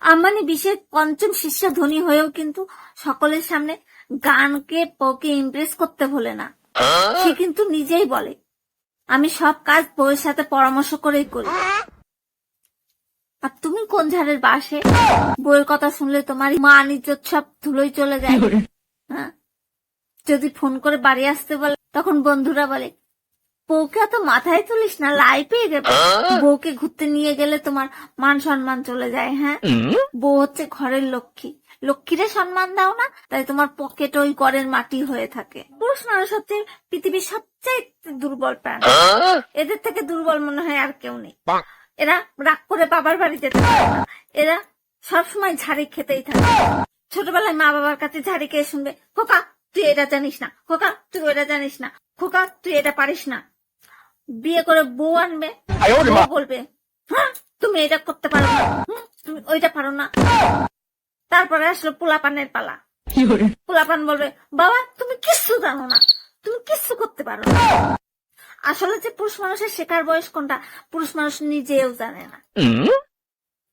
আম্বানি বিশ্বের পঞ্চম শীর্ষ ধনী হয়েও কিন্তু সকলের সামনে গানকে বউকে ইমপ্রেস করতে ভোলে না। সে কিন্তু নিজেই বলে আমি সব কাজ বউয়ের সাথে পরামর্শ করেই করি। আর তুমি কোন ঝাড়ের বাসে? বউয়ের কথা শুনলে তোমার মান ইজ্জত সব ধুলোই চলে যায়। হ্যাঁ? যদি ফোন করে বাড়ি আসতে বলে তখন বন্ধুরা বলে বউকে অত মাথায় তুলিস না লাই পেয়ে যাবে বউকে ঘুরতে নিয়ে গেলে তোমার মান সম্মান চলে যায় হ্যাঁ? বউ হচ্ছে ঘরের লক্ষ্মী। লক্ষ্মীরে সম্মান দাও না তাই তোমার পকেট ওই ঘরের মাটি হয়ে থাকে। পুরুষ মানুষ হচ্ছে পৃথিবীর সবচেয়ে দুর্বল প্রাণ। এদের থেকে দুর্বল মনে হয় আর কেউ নেই। এরা রাগ করে বাবার বাড়ি যেতে পারে না এরা সবসময় ঝাড়ি খেতেই থাকে। ছোটবেলায় মা বাবার কাছে ঝাড়ি খেয়ে শুনবে খোকা তুই এটা জানিস না খোকা তুই ওটা জানিস না খোকা তুই এটা পারিস না। বিয়ে করে বউ আনবে বলবে হ্যাঁ তুমি এটা করতে পারো না তুমি ওইটা পারো না। তারপরে আসলো পোলাপানের পালা। পোলাপান বলবে বাবা তুমি কিচ্ছু জানো না তুমি কিচ্ছু করতে পারো না। আসলে যে পুরুষ মানুষের শেখার বয়স কোনটা পুরুষ মানুষ নিজেও জানে না।